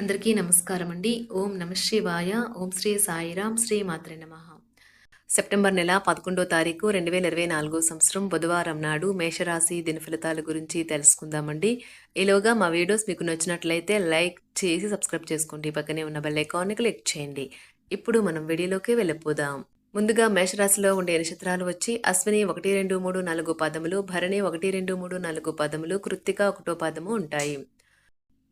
అందరికీ నమస్కారం అండి ఓం నమ శివాయ. ఓం శ్రీ సాయిరాం. శ్రీ మాత్రే నమ. సెప్టెంబర్ నెల పదకొండో తారీఖు రెండు వేల ఇరవై నాలుగో సంవత్సరం బుధవారం నాడు మేషరాశి దినఫలితాల గురించి తెలుసుకుందామండి. ఈలోగా మా వీడియోస్ మీకు నచ్చినట్లయితే లైక్ చేసి సబ్స్క్రైబ్ చేసుకోండి. పక్కనే ఉన్న బెల్ ఐకాన్ని క్లిక్ చేయండి. ఇప్పుడు మనం వీడియోలోకి వెళ్ళిపోదాం. ముందుగా మేషరాశిలో ఉండే నక్షత్రాలు వచ్చి అశ్విని ఒకటి రెండు మూడు నాలుగు పదములు భరణి ఒకటి రెండు మూడు నాలుగు పదములు కృత్తిక ఒకటో పదము ఉంటాయి.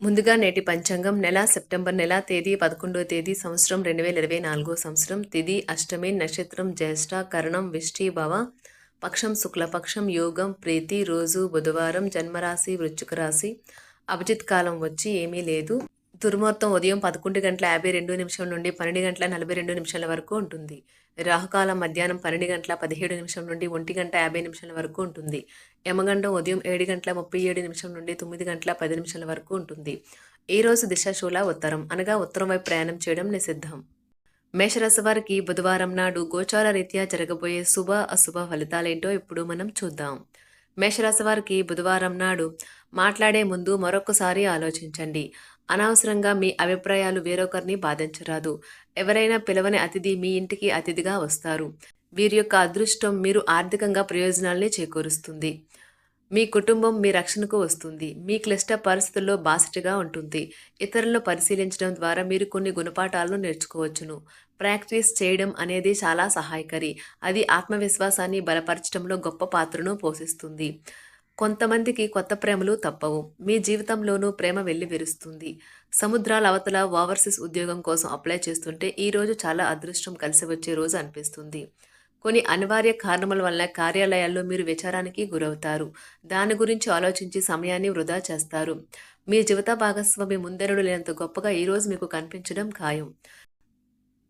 ముందుగా నేటి పంచాంగం నెల సెప్టెంబర్ నెల తేదీ పదకొండో తేదీ సంవత్సరం రెండు వేల ఇరవై నాలుగో సంవత్సరం. తిది అష్టమి నక్షత్రం జ్యేష్ఠ కరణం విష్టి భవ పక్షం శుక్లపక్షం యోగం ప్రీతి రోజు బుధవారం జన్మరాశి వృశ్చిక రాశి. అభిజిత్ కాలం వచ్చి ఏమీ లేదు. దుర్ముహూర్తం ఉదయం పదకొండు గంటల యాభై రెండు నిమిషం నుండి పన్నెండు గంటల నలభై రెండు నిమిషాల వరకు ఉంటుంది. రాహుకాలం మధ్యాహ్నం పన్నెండు గంటల పదిహేడు నిమిషం నుండి ఒంటి గంట యాభై నిమిషాల వరకు ఉంటుంది. యమగండం ఉదయం ఏడు గంటల ముప్పై ఏడు నిమిషం నుండి తొమ్మిది గంటల పది నిమిషాల వరకు ఉంటుంది. ఈ రోజు దిశాశూల ఉత్తరం. అనగా ఉత్తరం వైపు ప్రయాణం చేయడం నిషిద్ధం. మేషరాశి వారికి బుధవారం నాడు గోచార రీత్యా జరగబోయే శుభ అశుభ ఫలితాలేంటో ఇప్పుడు మనం చూద్దాం. మేషరాశి వారికి బుధవారం నాడు మాట్లాడే ముందు మరొకసారి ఆలోచించండి. అనవసరంగా మీ అభిప్రాయాలు వేరొకరిని బాధించరాదు. ఎవరైనా పిలవని అతిథి మీ ఇంటికి అతిథిగా వస్తారు. వీరి యొక్క అదృష్టం మీరు ఆర్థికంగా ప్రయోజనాల్ని చేకూరుస్తుంది. మీ కుటుంబం మీ రక్షణకు వస్తుంది. మీ క్లిష్ట పరిస్థితుల్లో బాసటగా ఉంటుంది. ఇతరులను పరిశీలించడం ద్వారా మీరు కొన్ని గుణపాఠాలను నేర్చుకోవచ్చును. ప్రాక్టీస్ చేయడం అనేది చాలా సహాయకరి. అది ఆత్మవిశ్వాసాన్ని బలపరచడంలో గొప్ప పాత్రను పోషిస్తుంది. కొంతమందికి కొత్త ప్రేమలు తప్పవు. మీ జీవితంలోనూ ప్రేమ వెళ్ళి విరుస్తుంది. సముద్రాల అవతల ఓవర్సీస్ ఉద్యోగం కోసం అప్లై చేస్తుంటే ఈ రోజు చాలా అదృష్టం కలిసి వచ్చే రోజు అనిపిస్తుంది. కొన్ని అనివార్య కారణముల వల్ల కార్యాలయాల్లో మీరు విచారానికి గురవుతారు. దాని గురించి ఆలోచించి సమయాన్ని వృధా చేస్తారు. మీ జీవిత భాగస్వామి ముందరుడు లేనంత గొప్పగా ఈరోజు మీకు కనిపించడం ఖాయం.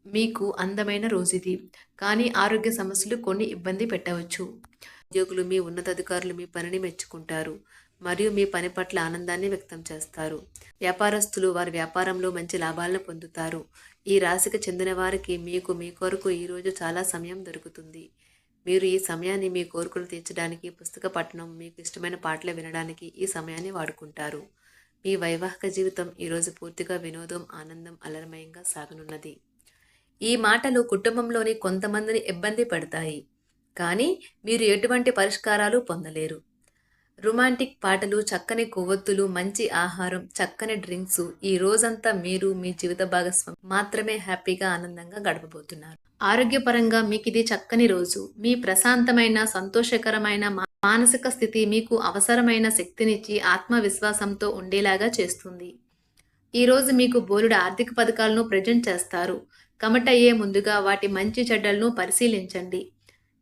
మీకు అందమైన రోజు ఇది కానీ ఆరోగ్య సమస్యలు కొన్ని ఇబ్బంది పెట్టవచ్చు. ఉద్యోగులు మీ ఉన్నతాధికారులు మీ పనిని మెచ్చుకుంటారు మరియు మీ పని పట్ల ఆనందాన్ని వ్యక్తం చేస్తారు. వ్యాపారస్తులు వారి వ్యాపారంలో మంచి లాభాలను పొందుతారు. ఈ రాశికి చెందిన వారికి మీకు మీ కొరకు ఈరోజు చాలా సమయం దొరుకుతుంది. మీరు ఈ సమయాన్ని మీ కోరికలు తీర్చడానికి పుస్తక పఠనం మీకు ఇష్టమైన పాటలు వినడానికి ఈ సమయాన్ని వాడుకుంటారు. మీ వైవాహిక జీవితం ఈరోజు పూర్తిగా వినోదం ఆనందం అలరమయంగా సాగనున్నది. ఈ మాటలు కుటుంబంలోని కొంతమందిని ఇబ్బంది పెడతాయి. కానీ మీరు ఎటువంటి పరిష్కారాలు పొందలేరు. రొమాంటిక్ పాటలు చక్కని కొవ్వొత్తులు మంచి ఆహారం చక్కని డ్రింక్స్ ఈ రోజంతా మీరు మీ జీవిత భాగస్వామి మాత్రమే హ్యాపీగా ఆనందంగా గడపబోతున్నారు. ఆరోగ్యపరంగా మీకు ఇది చక్కని రోజు. మీ ప్రశాంతమైన సంతోషకరమైన మానసిక స్థితి మీకు అవసరమైన శక్తినిచ్చి ఆత్మవిశ్వాసంతో ఉండేలాగా చేస్తుంది. ఈ రోజు మీకు బోలుడు ఆర్థిక పథకాలను ప్రజెంట్ చేస్తారు. కమటయ్యే ముందుగా వాటి మంచి చెడ్డలను పరిశీలించండి.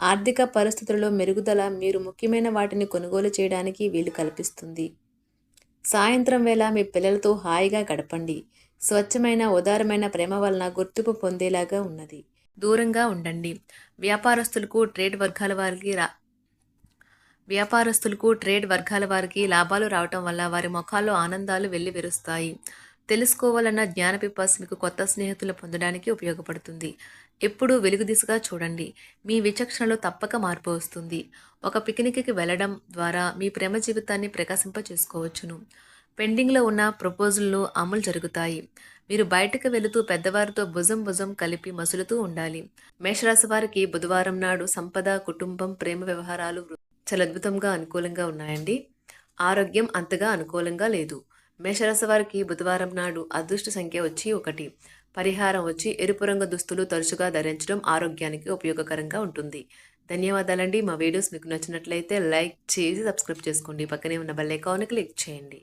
ఆర్థిక పరిస్థితులలో మెరుగుదల మీరు ముఖ్యమైన వాటిని కొనుగోలు చేయడానికి వీలు కల్పిస్తుంది. సాయంత్రం వేళ మీ పిల్లలతో హాయిగా గడపండి. స్వచ్ఛమైన ఉదారమైన ప్రేమ వలన గుర్తింపు పొందేలాగా ఉన్నది. దూరంగా ఉండండి. వ్యాపారస్తులకు ట్రేడ్ వర్గాల వారికి రా వ్యాపారస్తులకు ట్రేడ్ వర్గాల వారికి లాభాలు రావటం వల్ల వారి ముఖాల్లో ఆనందాలు వెళ్ళి విరుస్తాయి తెలుసుకోవాలన్న జ్ఞాన పిపాస్ మీకు కొత్త స్నేహితులు పొందడానికి ఉపయోగపడుతుంది. ఎప్పుడూ వెలుగు దిశగా చూడండి. మీ విచక్షణలో తప్పక మార్పు వస్తుంది. ఒక పిక్నిక్కి వెళ్ళడం ద్వారా మీ ప్రేమ జీవితాన్ని ప్రకాశింప చేసుకోవచ్చును పెండింగ్లో ఉన్న ప్రపోజల్లు అమలు జరుగుతాయి. మీరు బయటకు వెళుతూ పెద్దవారితో భుజం భుజం కలిపి మసులుతూ ఉండాలి. మేషరాశి వారికి బుధవారం నాడు సంపద కుటుంబం ప్రేమ వ్యవహారాలు చాలా అద్భుతంగా అనుకూలంగా ఉన్నాయండి. ఆరోగ్యం అంతగా అనుకూలంగా లేదు. మేషరాశి వారికి బుధవారం నాడు అదృష్ట సంఖ్య వచ్చి ఒకటి. పరిహారం వచ్చి ఎరుపు రంగు దుస్తులు తరచుగా ధరించడం ఆరోగ్యానికి ఉపయోగకరంగా ఉంటుంది. ధన్యవాదాలండి. మా వీడియోస్ మీకు నచ్చినట్లయితే లైక్ చేసి సబ్స్క్రైబ్ చేసుకోండి. పక్కనే ఉన్న బెల్ ఐకాన్ క్లిక్ చేయండి.